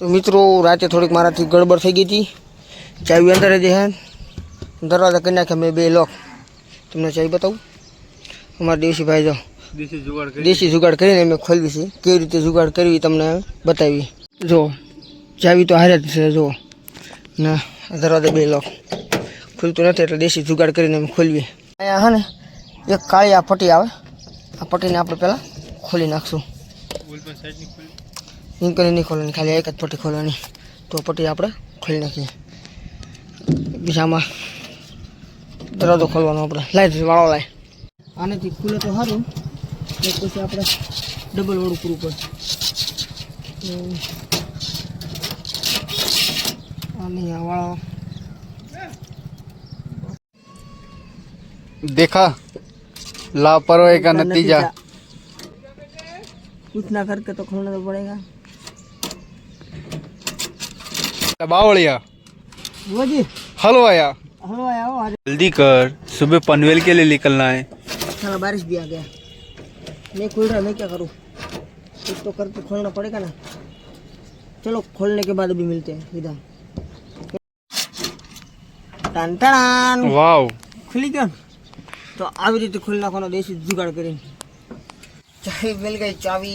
તો મિત્રો રાતે થોડીક મારાથી ગડબડ થઈ ગઈ હતી ચાવી અંદર જ હે દરવાજા કરી નાખ્યા મેં બે લોક તમને ચાવી બતાવું અમારા દેવસીભાઈ જો દેશી જુગાડ કરી દેશી જુગાડ કરીને મેં ખોલવી છે કેવી રીતે જુગાડ કરવી તમને બતાવી જો ચાવી તો હારે જ છે જો ના આ દરવાજા બે લોક ખુલતું નથી એટલે દેશી જુગાડ કરીને અમે ખોલવી અહીંયા હા ને એક કાળી આ પટ્ટી આવે આ પટ્ટીને આપણે પહેલાં ખોલી નાખશું ઓલ પણ સાઈડ ની ખોલી નીકળી નહીં ખોલવાની ખાલી એક જ પટ્ટી ખોલવાની તો પટ્ટી આપણે ખોલી નાખીએ બીજામાં દરવાજો ખોલવાનો આપણે લાઈ વાળો લાય આનેથી ખુલે તો સારું એક પછી આપણે ડબલ વાળું પૂરું પડે હમ. આની આ વાળો देखा लापरवाही का नतीजा कुछ ना करके तो खोलना तो पड़ेगा बावड़िया वो जी हलवाया हलवा आओ आज जल्दी कर सुबह पनवेल के लिए निकलना है साला बारिश भी आ गया नहीं खुल रहा मैं क्या करूँ कुछ तो करके खोलना पड़ेगा ना चलो खोलने के बाद अभी मिलते हैं इधर ટન ટન वाव ખુલી ગયો ને? તો આવી રીતે ખોલી નાખવાનો દેશી જુગાડ કરીને ચાવી મિલ ગઈ ચાવી